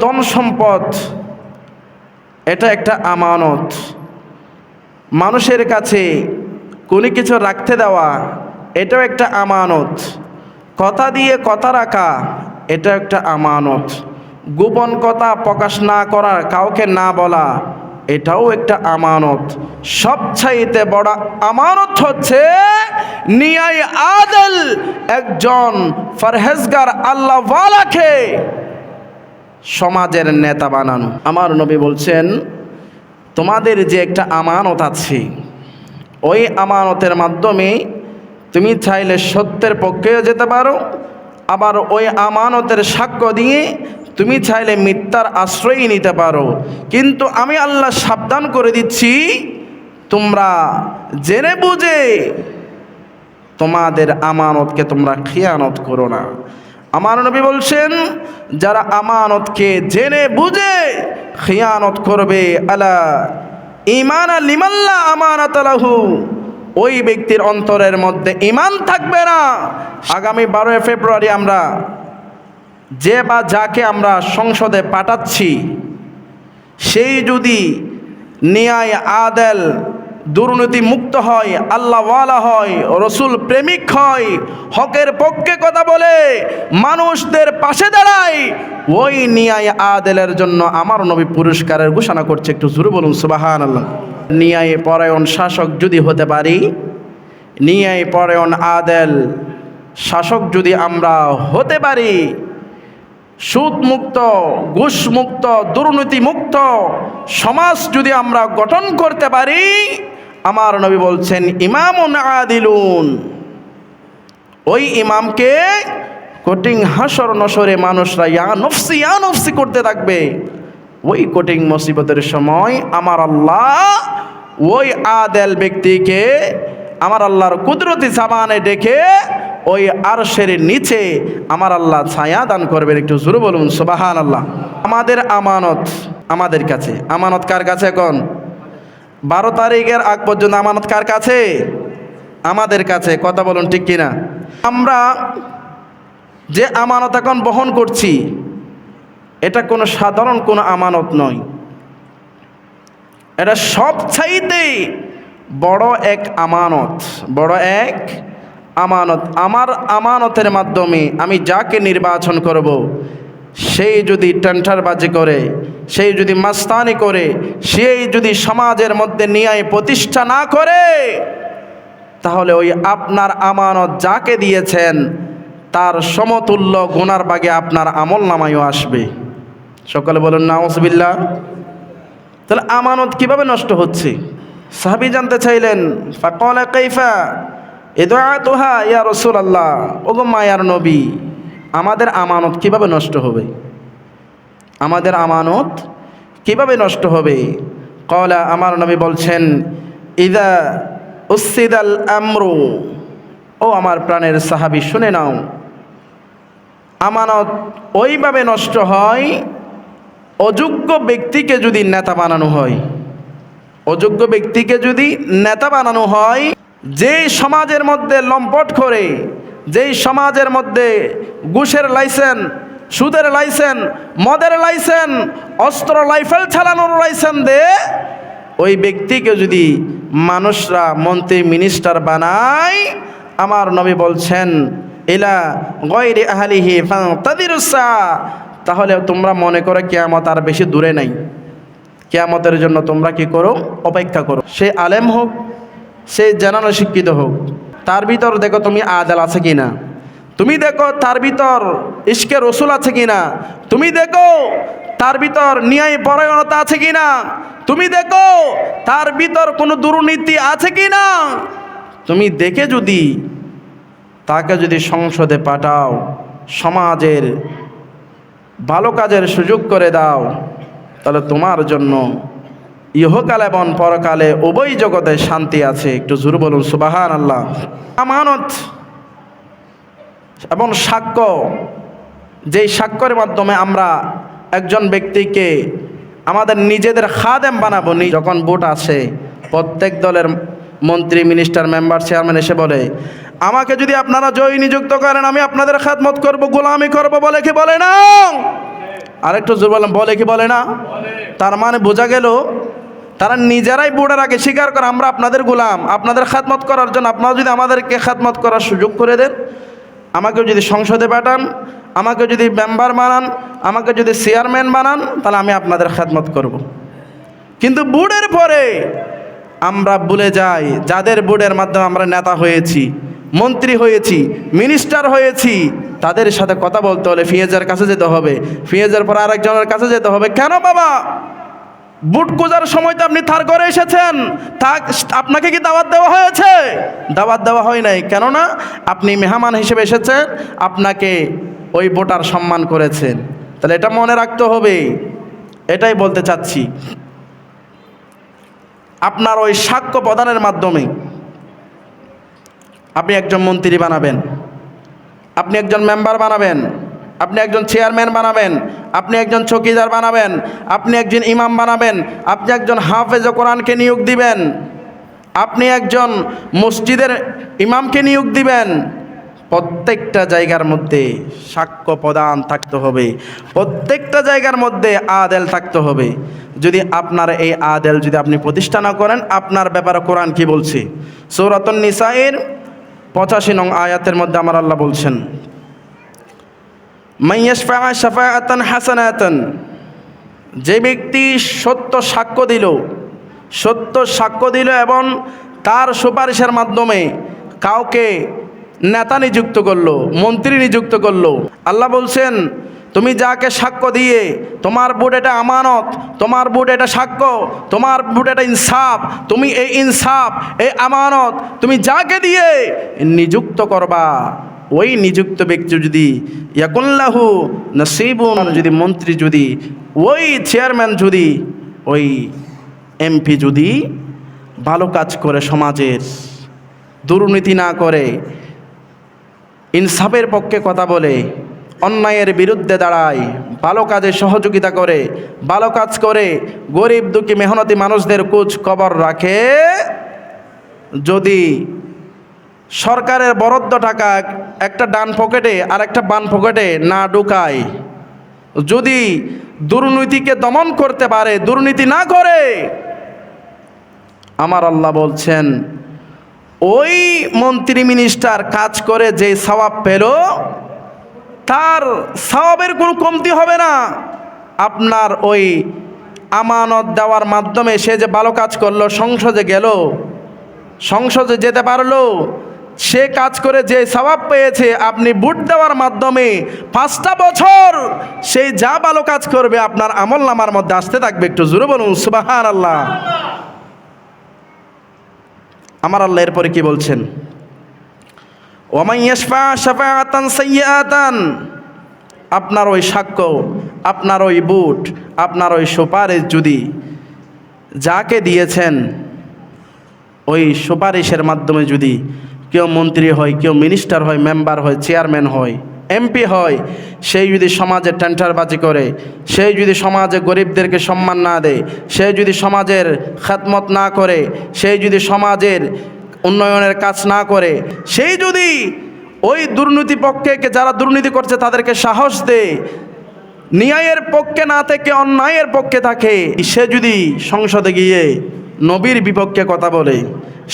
ধন সম্পদ, এটা একটা আমানত। মানুষের কাছে কোনো কিছু রাখতে দেওয়া, এটাও একটা আমানত। কথা দিয়ে কথা রাখা এটা একটা আমানত। গোপন কথা প্রকাশ না করা, কাউকে না বলা, এটাও একটা আমানত। সবচাইতে বড় আমানত হচ্ছে নিয়াই আদল একজন ফরহেজগার আল্লাহওয়ালাকে। সমাজের নেতা বানানো। আমার নবী বলছেন, তোমাদের যে একটা আমানত আছে, ওই আমানতের মাধ্যমে তুমি চাইলে সত্যের পক্ষেও যেতে পারো, আবার ওই আমানতের সাক্ষ্য দিয়ে তুমি চাইলে মিথ্যার আশ্রয় নিতে পারো। কিন্তু আমি আল্লাহ সাবধান করে দিচ্ছি, তোমরা জেনে বুঝে তোমাদের আমানতকে তোমরা খিয়ানত করো না। আমার নবী বলছেন, যারা আমানতকে জেনে, বুঝে খিয়ানত করবে, আলা ইমান লিমাল্লা আমানত আলাহু ওই ব্যক্তির অন্তরের মধ্যে ইমান থাকবে না। আগামী বারোই ফেব্রুয়ারি আমরা যে বা যাকে আমরা সংসদে পাঠাচ্ছি, সেই যদি নিয়ায়, আদেল দুর্নীতি মুক্ত হয়, আল্লাহওয়ালা হয়, রসুল প্রেমিক হয়, হকের পক্ষে কথা বলে, মানুষদের পাশে দাঁড়ায়, ওই নিয়ায় আদেলের জন্য আমার নবী পুরস্কারের ঘোষণা করছে। একটু জোরে বলুন সুবাহান আল্লাহ নিয়ায় পরায়ণ শাসক যদি হতে পারি, নিয়ায় পরায়ণ আদেল শাসক যদি আমরা হতে পারি সুদ মুক্ত ঘুষ মুক্ত দুর্নীতি মুক্ত সমাজ যদি আমরা গঠন করতে পারি আমার নবী বলছেন, ইমামুন আদিলুন। ওই ইমামকে কঠিং হাসর নসরে মানুষরা, ইয়া নফসি ইয়া নফসি করতে থাকবে। ওই কঠিং মুসিবতের সময় আমার আল্লাহ ওই আদেল ব্যক্তিকে আমার আল্লাহর কুদরতি সাবানে ডেকে ওই আরশের নিচে আমার আল্লাহ ছায়া দান করবেন। একটু জোরে বলুন সুবাহান আল্লাহ আমাদের আমানত, আমাদের কাছে। আমানত কার কাছে এখন? বারো তারিখের আগ পর্যন্ত আমানত কার কাছে? আমাদের কাছে। কথা বলুন ঠিক কিনা? আমরা যে আমানত এখন বহন করছি, এটা কোনো সাধারণ কোনো আমানত নয়। এটা সব চাইতে বড় এক আমানত। বড় এক আমানত। আমার আমানতের মাধ্যমে আমি যাকে নির্বাচন করব সেই যদি টেন্টারবাজি করে সেই যদি মাস্তানি করে, সেই যদি সমাজের মধ্যে নিয়ায় প্রতিষ্ঠা না করে, তাহলে ওই আপনার আমানত যাকে দিয়েছেন, তার সমতুল্য গুনার বাগে আপনার আমল নামাইও আসবে। সকলে বলুন নাউজবিল্লা তাহলে আমানত কীভাবে নষ্ট হচ্ছে? সাহাবি জানতে চাইলেন, ফাকল কৈফা এদোহা ইয়া রসুল আল্লাহ ওগো মায়ার নবী, আমাদের আমানত কীভাবে নষ্ট হবে? আমাদের আমানত কীভাবে নষ্ট হবে? কলা আমার নবী বলছেন, ইদা উসিদ আল আমরু। ও আমার প্রাণের সাহাবি, শুনে নাও। আমানত ওইভাবে নষ্ট হয়, অযোগ্য ব্যক্তিকে যদি নেতা বানানো হয়। অযোগ্য ব্যক্তিকে যদি নেতা বানানো হয়, যেই সমাজের মধ্যে লম্পট করে, যেই সমাজের মধ্যে ঘুষের লাইসেন্স সুদের লাইসেন্স, মদের লাইসেন্স, অস্ত্র লাইফেল চালানোর লাইসেন্স দে। ওই ব্যক্তিকে যদি মানুষরা মন্ত্রী মিনিস্টার বানায়, আমার নবী বলছেন, ইলা গয়রি আহালিহি তাদিরুসা তাহলে তোমরা মনে করো কেয়ামত আর বেশি দূরে নাই। কেয়ামতের জন্য তোমরা কি করো? অপেক্ষা করো। সে আলেম হোক, সে জানানো শিক্ষিত হোক, তার ভিতর দেখো তুমি আদাল আছে কি না তুমি দেখো তার ভিতর ইস্কে রসুল আছে কি না তুমি দেখো তার ভিতর ন্যায় পরায়ণতা আছে কি না তুমি দেখো তার ভিতর কোনো দুর্নীতি আছে কি না তুমি দেখে যদি তাকে যদি সংসদে পাঠাও, সমাজের ভালো কাজের সুযোগ করে দাও, তাহলে তোমার জন্য ইহকালে এবং পরকালে উভয় জগতে শান্তি আছে। একটু জোর বলুন সুবাহান আল্লাহ আমানত এবং সাক্ষ্য, যেই সাক্ষ্যের মাধ্যমে আমরা একজন ব্যক্তিকে আমাদের নিজেদের খাদেম বানাবো যখন ভোট আসে, প্রত্যেক দলের মন্ত্রী মিনিস্টার মেম্বার চেয়ারম্যান এসে বলে, আমাকে যদি আপনারা জয়ী নিযুক্ত করেন, আমি আপনাদের খাদমত করব, গোলামি করব, বলে কি বলে না? আরেকটু জোর বললাম বলে কি বলে না? তার মানে বোঝা গেল, তারা নিজেরাই বোর্ডের আগে স্বীকার করে, আমরা আপনাদের গোলাম, আপনাদের খাদমত করার জন্য, আপনারা যদি আমাদেরকে খাদমত করার সুযোগ করে দেন আমাকে যদি সংসদে পাঠান আমাকে যদি মেম্বার বানান আমাকে যদি চেয়ারম্যান বানান, তাহলে আমি আপনাদের খাতমত করব। কিন্তু বুড়ের পরে আমরা ভুলে যাই, যাদের বুড়ের মাধ্যমে আমরা নেতা হয়েছি, মন্ত্রী হয়েছি মিনিস্টার হয়েছি, তাদের সাথে কথা বলতে হলে ফিয়েজের কাছে যেতে হবে। ফিয়েজের পর আরেকজনের কাছে যেতে হবে। কেন বাবা? বুট পূজার সময় তো আপনি থার করে এসেছেন। তা আপনাকে কি দাওয়াত দেওয়া হয়েছে? দাওয়াত দেওয়া হয় নাই। কেননা আপনি মেহমান হিসেবে এসেছেন, আপনাকে ওই ভোটার সম্মান করেছেন। তাহলে এটা মনে রাখতে হবে। এটাই বলতে চাচ্ছি। আপনার ওই সাক্ষ্য প্রদানের মাধ্যমে আপনি একজন মন্ত্রী বানাবেন। আপনি একজন মেম্বার বানাবেন। আপনি একজন চেয়ারম্যান বানাবেন, আপনি একজন চৌকিদার বানাবেন, আপনি একজন ইমাম বানাবেন, আপনি একজন হাফেজ কোরআনকে নিয়োগ দিবেন, আপনি একজন মসজিদের ইমামকে নিয়োগ দিবেন। প্রত্যেকটা জায়গার মধ্যে সাক্ষ্য প্রদান থাকতে হবে। প্রত্যেকটা জায়গার মধ্যে আদেল থাকতে হবে। যদি আপনার এই আদেল যদি আপনি প্রতিষ্ঠা না করেন, আপনার ব্যাপারে কোরআন কি বলছে? সৌরাতন নিসাইর পঁচাশি নং আয়াতের মধ্যে আমার আল্লাহ বলছেন মাইয়াশফা শাফাআতান হাসানাতান, যে ব্যক্তি সত্য সাক্ষ্য দিল, সত্য সাক্ষ্য দিল এবং তার সুপারিশের মাধ্যমে কাউকে নেতা নিযুক্ত করল, মন্ত্রী নিযুক্ত করল, আল্লাহ বলছেন, তুমি যাকে সাক্ষ্য দিয়ে, তোমার বুট এটা আমানত, তোমার বুট এটা সাক্ষ্য, তোমার বুট এটা ইনসাফ, তুমি এই ইনসাফ, এই আমানত, তুমি যাকে দিয়ে নিযুক্ত করবা। ওই নিযুক্ত ব্যক্তি যদি ইয়াকুল্লাহু নসিবুন যদি মন্ত্রী যদি, ওই চেয়ারম্যান যদি, ওই এমপি যদি ভালো কাজ করে সমাজের, দুর্নীতি না করে, ইনসাফের পক্ষে কথা বলে, অন্যায়ের বিরুদ্ধে দাঁড়ায়, ভালো কাজে সহযোগিতা করে, ভালো কাজ করে, গরিব দুঃখী মেহনতি মানুষদের কুচ কবর রাখে, যদি সরকারের বরাদ্দ টাকা একটা ডান পকেটে আর একটা বান পকেটে না ঢুকায়। যদি দুর্নীতিকে দমন করতে পারে, দুর্নীতি না করে, আমার আল্লাহ বলছেন, ওই মন্ত্রী মিনিস্টার কাজ করে যে সওয়াব পেল, তার সওয়াবের কোনো কমতি হবে না। আপনার ওই আমানত দেওয়ার মাধ্যমে সে যে ভালো কাজ করল, সংসদে গেল, সংসদে যেতে পারল সে কাজ করে যে সবাব পেয়েছে, আপনি বুট দেওয়ার মাধ্যমে পাঁচটা বছর সেই যা ভালো কাজ করবে আপনার আমল নামার মধ্যে আসতে থাকবে। একটু জোরে বলুন সুবাহান আল্লাহ আমার আল্লাহ এরপরে কি বলছেন? আপনার ওই সাক্ষ্য, আপনার ওই বুট, আপনার ওই সুপারিশ যদি যাকে দিয়েছেন, ওই সুপারিশের মাধ্যমে যদি কেউ মন্ত্রী হয়, কেউ মিনিস্টার হয় মেম্বার হয় চেয়ারম্যান হয় এমপি হয়, সেই যদি সমাজে টেন্টারবাজি করে, সেই যদি সমাজে গরিবদেরকে সম্মান না দেয় সে যদি সমাজের খাতমত না করে, সেই যদি সমাজের উন্নয়নের কাজ না করে, সেই যদি ওই দুর্নীতি পক্ষে যারা দুর্নীতি করছে তাদেরকে সাহস দেয়, ন্যায়ের পক্ষে না থেকে অন্যায়ের পক্ষে থাকে, সে যদি সংসদে গিয়ে নবীর বিপক্ষে কথা বলে,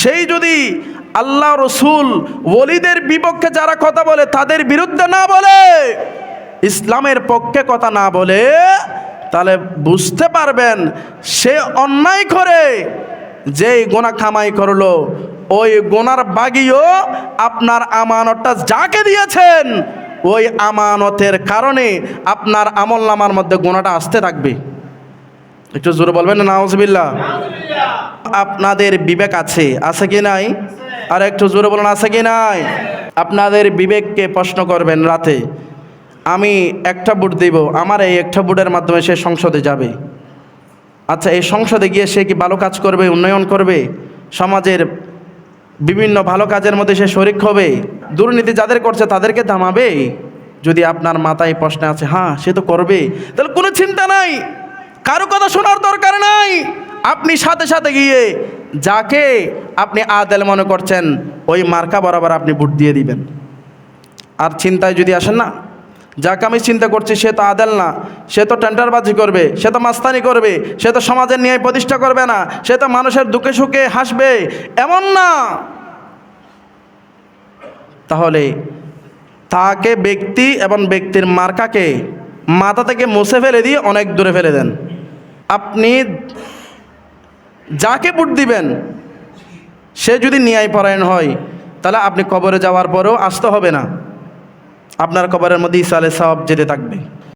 সেই যদি আল্লাহ রসুল ওলিদের বিপক্ষে যারা কথা বলে তাদের বিরুদ্ধে না বলে ইসলামের পক্ষে কথা না বলে তাহলে বুঝতে পারবেন সে অন্যায় করে যেই গোনা খামাই করল ওই গোনার বাগিও আপনার আমানতটা যাকে দিয়েছেন ওই আমানতের কারণে আপনার আমল নামার মধ্যে গোনাটা আসতে থাকবে। একটু জোরে বলবেন না আপনাদের বিবেক আছে আছে কি নাই? আর একটু জোরে বলুন, আছে কি নাই? আপনাদের বিবেককে প্রশ্ন করবেন রাতে। আমি একটা বুট দিব, আমার এই একটা বুটের মাধ্যমে সে সংসদে যাবে। আচ্ছা এই সংসদে গিয়ে সে কি ভালো কাজ করবে, উন্নয়ন করবে? সমাজের বিভিন্ন ভালো কাজের মধ্যে সে শরিক হবে? দুর্নীতি যাদের করছে তাদেরকে থামাবে? যদি আপনার মাথায় প্রশ্ন আছে হ্যাঁ সে তো করবে। তাহলে কোনো চিন্তা নাই। কারও কথা শোনার দরকার নাই। আপনি সাথে সাথে গিয়ে যাকে আপনি আদেল মনে করছেন, ওই মার্কা বরাবর আপনি ভোট দিয়ে দিবেন। আর চিন্তায় যদি আসেন না, যাকে আমি চিন্তা করছি সে তো আদেল না, সে তো টেন্ডারবাজি করবে, সে তো মাস্তানি করবে, সে তো সমাজের ন্যায় প্রতিষ্ঠা করবে না, সে তো মানুষের দুঃখে সুখে হাসবে, এমন না। তাহলে তাকে ব্যক্তি এবং ব্যক্তির মার্কাকে মাথা থেকে মুছে ফেলে দিয়ে অনেক দূরে ফেলে দেন। আপনি যাকে ভোট দিবেন, সে যদি ন্যায়পরায়ণ হয়, তাহলে আপনি কবরে যাওয়ার পরেও আসতে হবে না। আপনার কবরের মধ্যে ইসা আলাই সাহাব যেতে থাকবে।